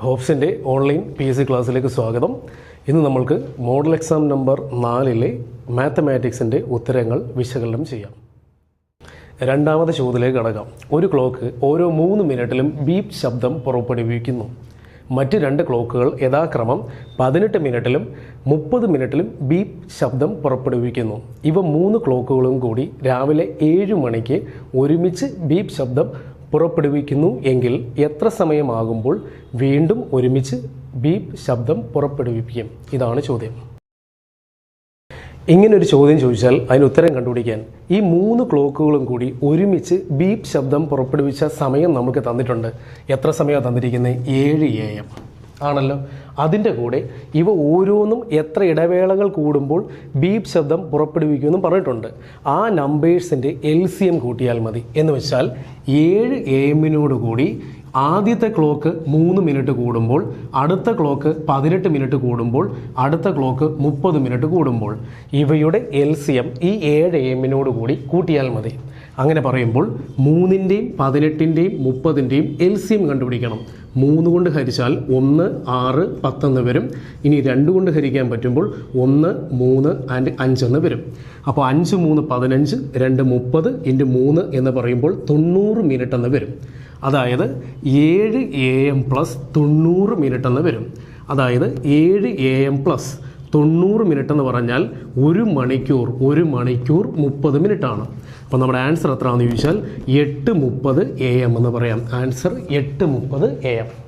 ഹോപ്സിന്റെ online P S C ക്ലാസ്സിലേക്ക് സ്വാഗതം. ഇന്ന് നമ്മൾക്ക് മോഡൽ എക്സാം നമ്പർ നാലിലെ മാത്തമാറ്റിക്സിന്റെ ഉത്തരങ്ങൾ വിശകലനം ചെയ്യാം. രണ്ടാമത്തെ ചോദ്യത്തിലേക്ക് കടക്കാം. ഒരു ക്ലോക്ക് ഓരോ മൂന്ന് മിനിറ്റിലും ബീപ് ശബ്ദം പുറപ്പെടുവിക്കുന്നു. മറ്റ് രണ്ട് ക്ലോക്കുകൾ യഥാക്രമം പതിനെട്ട് മിനിറ്റിലും മുപ്പത് മിനിറ്റിലും ബീപ് ശബ്ദം പുറപ്പെടുവിക്കുന്നു. ഇവ മൂന്ന് ക്ലോക്കുകളും കൂടി രാവിലെ ഏഴ് മണിക്ക് ഒരുമിച്ച് ബീപ് ശബ്ദം പുറപ്പെടുവിക്കുന്നു എങ്കിൽ എത്ര സമയമാകുമ്പോൾ വീണ്ടും ഒരുമിച്ച് ബീപ് ശബ്ദം പുറപ്പെടുവിപ്പിക്കും? ഇതാണ് ചോദ്യം. ഇങ്ങനൊരു ചോദ്യം ചോദിച്ചാൽ അതിന് ഉത്തരം കണ്ടുപിടിക്കാൻ ഈ മൂന്ന് ക്ലോക്കുകളും കൂടി ഒരുമിച്ച് ബീപ് ശബ്ദം പുറപ്പെടുവിച്ച സമയം നമുക്ക് തന്നിട്ടുണ്ട്. എത്ര സമയമാണ് തന്നിരിക്കുന്നത്? ഏഴ് എ എം ആണല്ലോ? അതിന്റെ കൂടെ ഇവ ഓരോന്നും എത്ര ഇടവേളകൾ കൂടുമ്പോൾ ബീപ് ശബ്ദം പുറപ്പെടുവിക്കുമെന്നും പറഞ്ഞിട്ടുണ്ട്. ആ നമ്പേഴ്സിന്റെ എൽ സി എം കൂട്ടിയാൽ മതി. എന്ന് വെച്ചാൽ ഏഴ് എ എമ്മിനോട് കൂടി ആദ്യത്തെ ക്ലോക്ക് മൂന്ന് മിനിറ്റ് കൂടുമ്പോൾ അടുത്ത ക്ലോക്ക് പതിനെട്ട് മിനിറ്റ് കൂടുമ്പോൾ അടുത്ത ക്ലോക്ക് മുപ്പത് മിനിറ്റ് കൂടുമ്പോൾ. ഇവയുടെ എൽ സി എം ഈ ഏഴ് എമ്മിനോട് കൂടി കൂട്ടിയാൽ മതി. അങ്ങനെ പറയുമ്പോൾ മൂന്നിന്റെയും പതിനെട്ടിന്റെയും മുപ്പതിന്റെയും എൽ സി കണ്ടുപിടിക്കണം. മൂന്ന് കൊണ്ട് ഹരിച്ചാൽ ഒന്ന് ആറ് പത്തെന്ന് വരും. ഇനി രണ്ട് കൊണ്ട് ഹരിക്കാൻ പറ്റുമ്പോൾ ഒന്ന് മൂന്ന് ആൻഡ് അഞ്ചെന്ന് വരും. അപ്പോൾ അഞ്ച് മൂന്ന് പതിനഞ്ച് രണ്ട് മുപ്പത് ഇന്റു മൂന്ന് എന്ന് പറയുമ്പോൾ തൊണ്ണൂറ് മിനിറ്റ് എന്ന് വരും. അതായത് ഏഴ് എ എം പ്ലസ് തൊണ്ണൂറ് മിനിറ്റ് എന്ന് വരും. അതായത് ഏഴ് എ എം പ്ലസ് തൊണ്ണൂറ് മിനിറ്റ് എന്ന് പറഞ്ഞാൽ ഒരു മണിക്കൂർ ഒരു മണിക്കൂർ മുപ്പത് മിനിറ്റാണ്. അപ്പോൾ നമ്മുടെ ആൻസർ എത്രയാണെന്ന് ചോദിച്ചാൽ എട്ട് മുപ്പത് എ എം എന്ന് പറയാം. ആൻസർ എട്ട് മുപ്പത് എ എം